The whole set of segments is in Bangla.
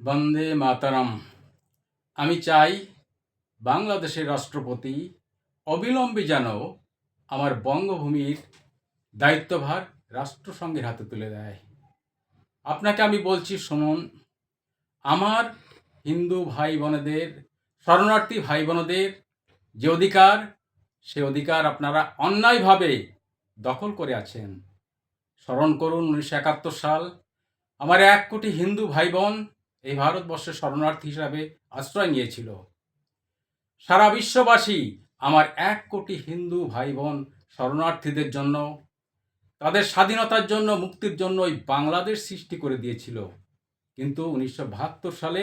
বন্দে মাতারাম। আমি চাই বাংলাদেশের রাষ্ট্রপতি অবিলম্বে যেন আমার বঙ্গভূমির দায়িত্বভার রাষ্ট্রসংঘের হাতে তুলে দেয়। আপনাকে আমি বলছি, শুনুন, আমার হিন্দু ভাই বোনেদের শরণার্থী ভাই বোনদের যে অধিকার, সে অধিকার আপনারা অন্যায়ভাবে দখল করে আছেন। স্মরণ করুন, উনিশশো একাত্তর সাল, আমার এক কোটি হিন্দু ভাই বোন এই ভারতবর্ষে শরণার্থী হিসাবে আশ্রয় নিয়েছিল। সারা বিশ্ববাসী আমার এক কোটি হিন্দু ভাই বোন শরণার্থীদের জন্য, তাদের স্বাধীনতার জন্য, মুক্তির জন্য ওই বাংলাদেশ সৃষ্টি করে দিয়েছিল। কিন্তু উনিশশো বাহাত্তর সালে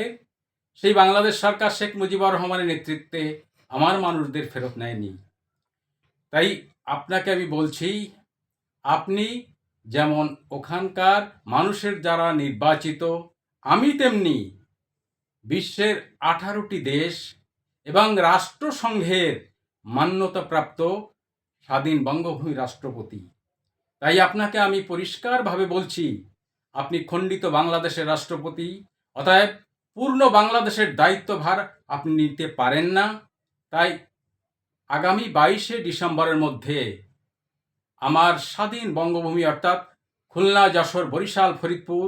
সেই বাংলাদেশ সরকার শেখ মুজিবুর রহমানের নেতৃত্বে আমার মানুষদের ফেরত নেয়নি। তাই আপনাকে আমি বলছি, আপনি যেমন ওখানকার মানুষের যারা নির্বাচিত আমি তেমনি বিশ্বের আঠারোটি দেশ এবং রাষ্ট্রসংঘের মান্যতাপ্রাপ্ত স্বাধীন বঙ্গভূমি রাষ্ট্রপতি। তাই আপনাকে আমি পরিষ্কারভাবে বলছি, আপনি খণ্ডিত বাংলাদেশের রাষ্ট্রপতি, অতএব পূর্ণ বাংলাদেশের দায়িত্বভার আপনি নিতে পারেন না। তাই আগামী বাইশে ডিসেম্বরের মধ্যে আমার স্বাধীন বঙ্গভূমি অর্থাৎ খুলনা, যশোর, বরিশাল, ফরিদপুর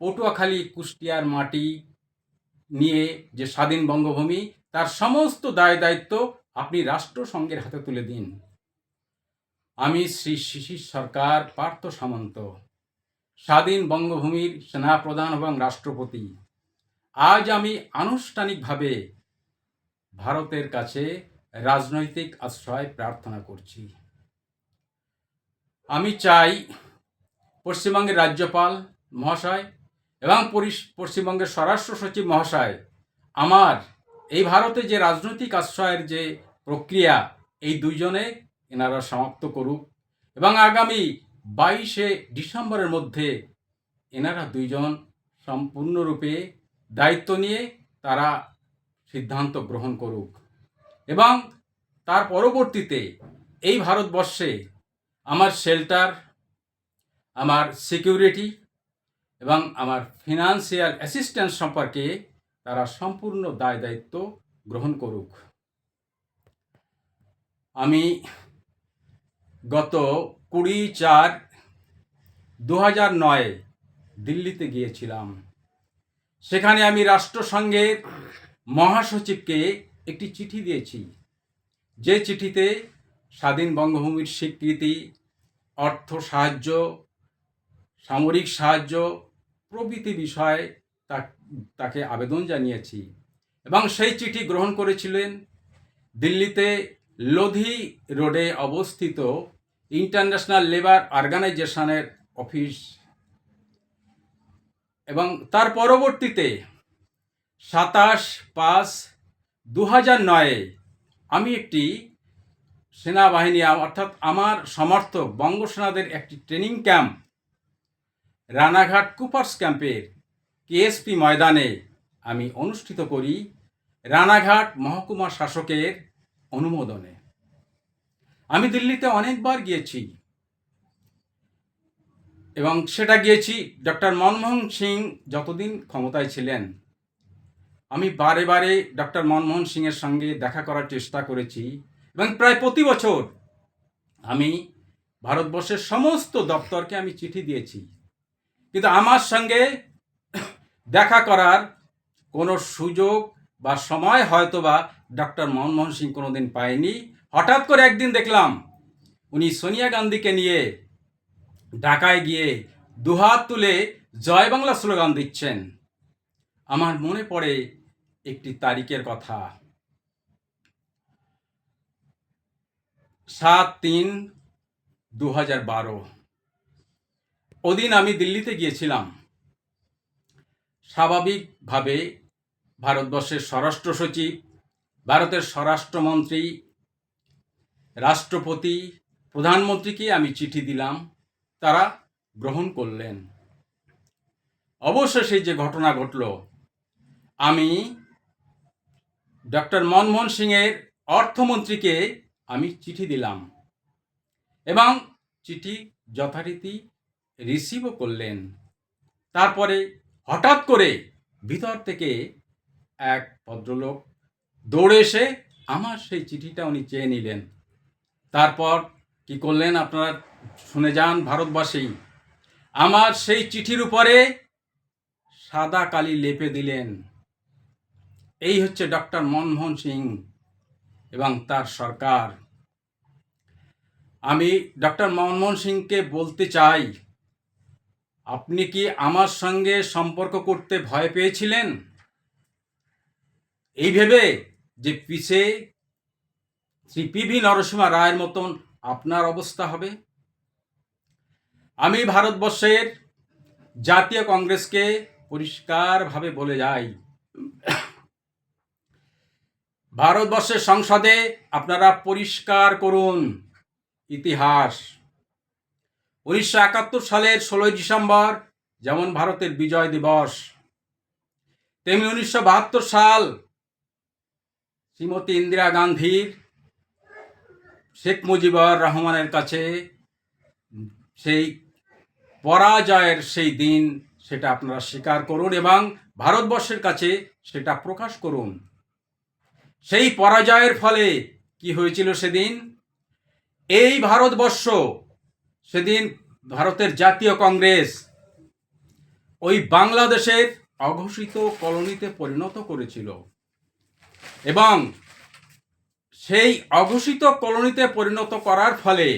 পটুয়াখালী, কুষ্টিয়ার মাটি নিয়ে যে স্বাধীন বঙ্গভূমি, তার সমস্ত দায় দায়িত্ব আপনি রাষ্ট্রসংঘের হাতে তুলে দিন। আমি শ্রী শিশির সরকার, পার্থ সামন্ত, স্বাধীন বঙ্গভূমির সেনাপ্রধান এবং রাষ্ট্রপতি। আজ আমি আনুষ্ঠানিকভাবে ভারতের কাছে রাজনৈতিক আশ্রয় প্রার্থনা করছি। আমি চাই পশ্চিমবঙ্গের রাজ্যপাল মহাশয় এবং পশ্চিমবঙ্গের স্বরাষ্ট্র সচিব মহাশয়, আমার এই ভারতে যে রাজনৈতিক আশ্রয়ের যে প্রক্রিয়া, এই দুইজনে এনারা সমাপ্ত করুক এবং আগামী বাইশে ডিসেম্বরের মধ্যে এনারা দুইজন সম্পূর্ণরূপে দায়িত্ব নিয়ে তারা সিদ্ধান্ত গ্রহণ করুক এবং তার পরবর্তীতে এই ভারতবর্ষে আমার শেল্টার, আমার সিকিউরিটি এবং আমার ফিনান্সিয়াল অ্যাসিস্ট্যান্স সম্পর্কে তারা সম্পূর্ণ দায় দায়িত্ব গ্রহণ করুক। আমি গত কুড়ি চার দু হাজার নয় দিল্লিতে গিয়েছিলাম। সেখানে আমি রাষ্ট্রসংঘের মহাসচিবকে একটি চিঠি দিয়েছি। যে চিঠিতে স্বাধীন বঙ্গভূমির স্বীকৃতি, অর্থ সাহায্য, সামরিক সাহায্য প্রভৃতি বিষয়ে তাকে আবেদন জানিয়েছি এবং সেই চিঠি গ্রহণ করেছিলেন দিল্লিতে লোধি রোডে অবস্থিত ইন্টারন্যাশনাল লেবার অর্গানাইজেশনের অফিস। এবং তার পরবর্তীতে সাতাশ পাঁচ দু হাজার নয়ে আমি একটি সেনাবাহিনী, অর্থাৎ আমার সমর্থক বঙ্গসেনাদের একটি ট্রেনিং ক্যাম্প রানাঘাট কুপার্স ক্যাম্পের কেএসপি ময়দানে আমি অনুষ্ঠিত করি রানাঘাট মহকুমা শাসকের অনুমোদনে। আমি দিল্লিতে অনেকবার গিয়েছি এবং সেটা গিয়েছি ডক্টর মনমোহন সিং যতদিন ক্ষমতায় ছিলেন। আমি বারে বারে ডক্টর মনমোহন সিংয়ের সঙ্গে দেখা করার চেষ্টা করেছি এবং প্রায় প্রতি বছর আমি ভারতবর্ষের সমস্ত দপ্তরকে আমি চিঠি দিয়েছি। কিন্তু আমার সঙ্গে দেখা করার কোনো সুযোগ বা সময় হয়তো বা ডক্টর মনমোহন সিং কোনো দিন পায়নি। হঠাৎ করে একদিন দেখলাম উনি সোনিয়া গান্ধীকে নিয়ে ঢাকায় গিয়ে দুহাত তুলে জয় বাংলা স্লোগান দিচ্ছেন। আমার মনে পড়ে একটি তারিখের কথা। সাত তিন দু হাজার বারো। ওদিন আমি দিল্লিতে গিয়েছিলাম। স্বাভাবিকভাবে ভারতবর্ষের স্বরাষ্ট্র সচিব, ভারতের স্বরাষ্ট্রমন্ত্রী, রাষ্ট্রপতি, প্রধানমন্ত্রীকে আমি চিঠি দিলাম, তারা গ্রহণ করলেন। অবশেষে যে ঘটনা ঘটল, আমি ডক্টর মনমোহন সিংয়ের অর্থমন্ত্রীকে আমি চিঠি দিলাম এবং চিঠি যথারীতি রিসিভও করলেন। তারপরে হঠাৎ করে ভিতর থেকে এক ভদ্রলোক দৌড়ে এসে আমার সেই চিঠিটা উনি চেয়ে নিলেন। তারপর কি করলেন আপনারা শুনে যান ভারতবাসী? আমার সেই চিঠির উপরে সাদা কালি লেপে দিলেন। এই হচ্ছে ডক্টর মনমোহন সিং এবং তার সরকার। আমি ডক্টর মনমোহন সিংকে বলতে চাই আপনি কি আমার সঙ্গে সম্পর্ক করতে ভয় পেয়েছিলেন? এই ভেবে যে পিছে শ্রী পিভি নরসিংহ রায়ের মতন আপনার অবস্থা হবে? আমি ভারতবর্ষের জাতীয় কংগ্রেসকে পরিষ্কারভাবে বলে যাই, ভারতবর্ষের সংসদে আপনারা পরিষ্কার করুন ইতিহাস। উনিশশো একাত্তর সালের ষোলোই ডিসেম্বর, যেমন ভারতের বিজয় দিবস। তেমনি উনিশশো বাহাত্তর সাল শ্রীমতী ইন্দিরা গান্ধীর, শেখ মুজিবুর রহমানের কাছে সেই পরাজয়ের সেই দিন সেটা আপনারা স্বীকার করুন এবং ভারতবর্ষের কাছে সেটা প্রকাশ করুন। সেই পরাজয়ের ফলে কি হয়েছিল সেদিন? এই ভারতবর্ষ সেদিন ভারতের জাতীয় কংগ্রেস ওই বাংলাদেশের অঘোষিত কলোনিতে পরিণত করেছিল। এবং সেই অঘোষিত কলোনিতে পরিণত করার ফলে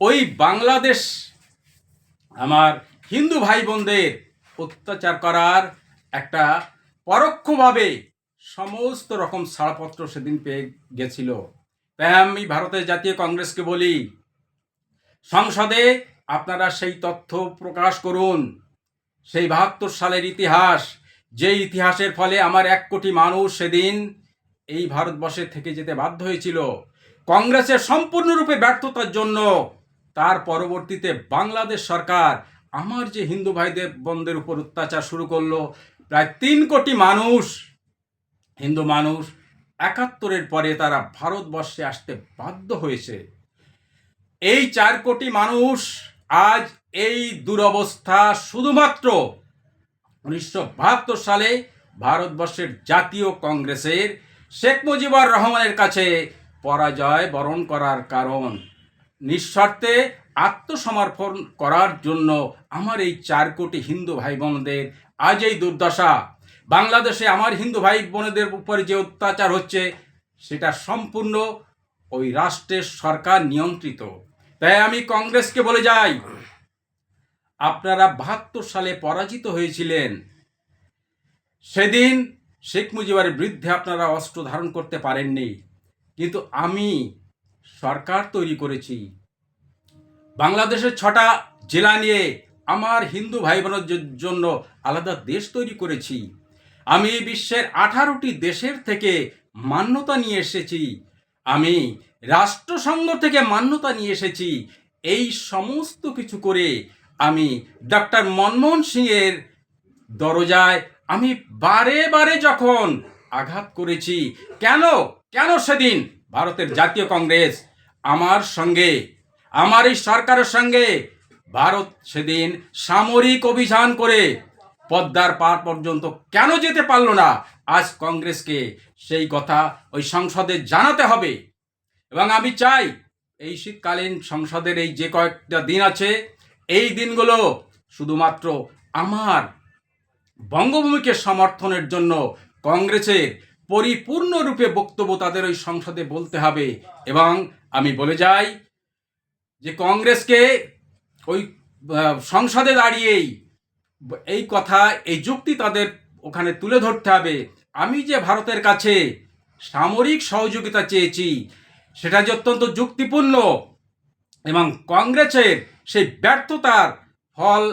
ওই বাংলাদেশ আমার হিন্দু ভাই বোনদের অত্যাচার করার একটা পরোক্ষভাবে সমস্ত রকম ছাড়পত্র সেদিন পেয়ে গেছিল। তাই আমি ভারতের জাতীয় কংগ্রেসকে বলি সংসদে আপনারা সেই তথ্য প্রকাশ করুন। সেই বাহাত্তর সালের ইতিহাস যে ইতিহাসের ফলে আমার এক কোটি মানুষ সেদিন এই ভারতবর্ষে থেকে যেতে বাধ্য হয়েছিল। কংগ্রেসের সম্পূর্ণরূপে ব্যর্থতার জন্য তার পরবর্তীতে বাংলাদেশ সরকার আমার যে হিন্দু ভাইদের বন্ধের উপর অত্যাচার শুরু করল, প্রায় তিন কোটি মানুষ, হিন্দু মানুষ একাত্তরের পরে তারা ভারতবর্ষে আসতে বাধ্য হয়েছে। এই চার কোটি মানুষ আজ এই দুরবস্থা শুধুমাত্র উনিশশো বাহাত্তর সালে ভারতবর্ষের জাতীয় কংগ্রেসের শেখ মুজিবুর রহমানের কাছে পরাজয় বরণ করার কারণ। নিঃস্বার্থে আত্মসমর্পণ করার জন্য আমার এই চার কোটি হিন্দু ভাই বোনদের আজ এই দুর্দশা। বাংলাদেশে আমার হিন্দু ভাই বোনেদের উপরে যে অত্যাচার হচ্ছে, সেটা সম্পূর্ণ ওই রাষ্ট্রের সরকার নিয়ন্ত্রিত। তাই আমি কংগ্রেসকে বলে যাই, আপনারা বাহাত্তর সালে পরাজিত হয়েছিলেন। সেদিন শেখ মুজিবের বিরুদ্ধে আপনারা অস্ত্র ধারণ করতে পারেননি, কিন্তু আমি সরকার তৈরি করেছি। বাংলাদেশের ছটা জেলা নিয়ে আমার হিন্দু ভাই বোনের জন্য আলাদা দেশ তৈরি করেছি। আমি বিশ্বের আঠারোটি দেশের থেকে মান্যতা নিয়ে এসেছি। আমি রাষ্ট্রসংঘ থেকে মান্যতা নিয়ে এসেছি। এই সমস্ত কিছু করে আমি ডক্টর মনমোহন সিংয়ের দরজায় আমি বারে বারে যখন আঘাত করেছি, কেন? কেন সেদিন? ভারতের জাতীয় কংগ্রেস আমার সঙ্গে, আমার এই সরকারের সঙ্গে। ভারত সেদিন সামরিক অভিযান করে পদ্মার পার পর্যন্ত কেন যেতে পারল না? আজ কংগ্রেসকে সেই কথা ওই সংসদে জানাতে হবে। এবং আমি চাই এই শীতকালীন সংসদের এই যে কয়েকটা দিন আছে, এই দিনগুলো শুধুমাত্র আমার বঙ্গভূমিকে সমর্থনের জন্য কংগ্রেসের পরিপূর্ণরূপে বক্তব্য তাদের ওই সংসদে বলতে হবে। এবং আমি বলে যাই যে কংগ্রেসকে ওই সংসদে দাঁড়িয়েই এই কথা, এই যুক্তি তাদের ওখানে তুলে ধরতে হবে। আমি যে ভারতের কাছে সামরিক সহযোগিতা চেয়েছি সেটা যে অত্যন্ত যুক্তিপূর্ণ এবং কংগ্রেসের সেই ব্যর্থতার ফল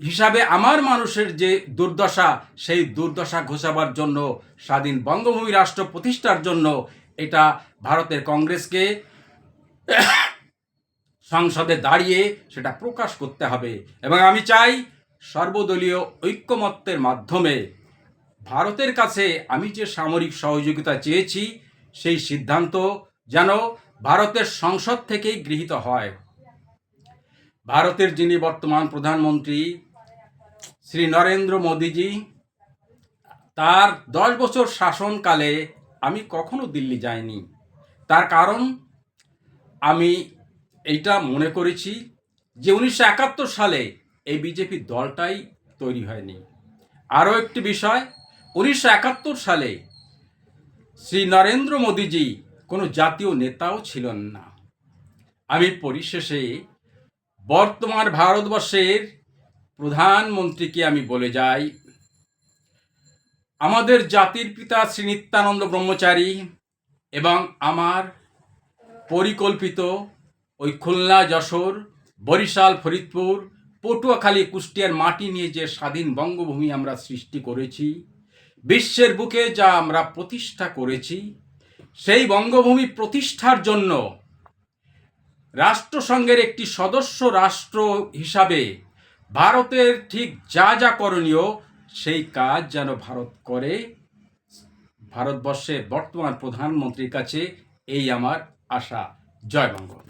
হিসাবে আমার মানুষের যে দুর্দশা, সেই দুর্দশা ঘোষাবার জন্য, স্বাধীন বঙ্গভূমি রাষ্ট্র প্রতিষ্ঠার জন্য এটা ভারতের কংগ্রেসকে সংসদে দাঁড়িয়ে সেটা প্রকাশ করতে হবে। এবং আমি চাই সর্বদলীয় ঐক্যমত্যের মাধ্যমে ভারতের কাছে আমি যে সামরিক সহযোগিতা চেয়েছি, সেই সিদ্ধান্ত যেন ভারতের সংসদ থেকেই গৃহীত হয়। ভারতের যিনি বর্তমান প্রধানমন্ত্রী, শ্রী নরেন্দ্র মোদীজি, তার দশ বছর শাসনকালে আমি কখনো দিল্লি যাইনি। তার কারণ, আমি এইটা মনে করেছি যে উনিশশো একাত্তর সালে এই বিজেপি দলটাই তৈরি হয়নি। আরও একটি বিষয়, উনিশশো একাত্তর সালে শ্রী নরেন্দ্র মোদীজি কোনো জাতীয় নেতাও ছিলেন না। আমি পরিশেষে বর্তমান ভারতবর্ষের প্রধানমন্ত্রীকে আমি বলে যাই। আমাদের জাতির পিতা শ্রী নিত্যানন্দ ব্রহ্মচারী এবং আমার পরিকল্পিত ওই খুলনা, যশোর, বরিশাল, ফরিদপুর, পটুয়াখালী, কুষ্টিয়ার মাটি নিয়ে যে স্বাধীন বঙ্গভূমি আমরা সৃষ্টি করেছি, বিশ্বের বুকে যা আমরা প্রতিষ্ঠা করেছি সেই বঙ্গভূমি প্রতিষ্ঠার জন্য রাষ্ট্রসংঘের একটি সদস্য রাষ্ট্র হিসাবে ভারতের ঠিক যা যা করণীয়, সেই কাজ যেন ভারত করে। ভারতবর্ষের বর্তমান প্রধানমন্ত্রীর কাছে এই আমার আশা। জয় বঙ্গ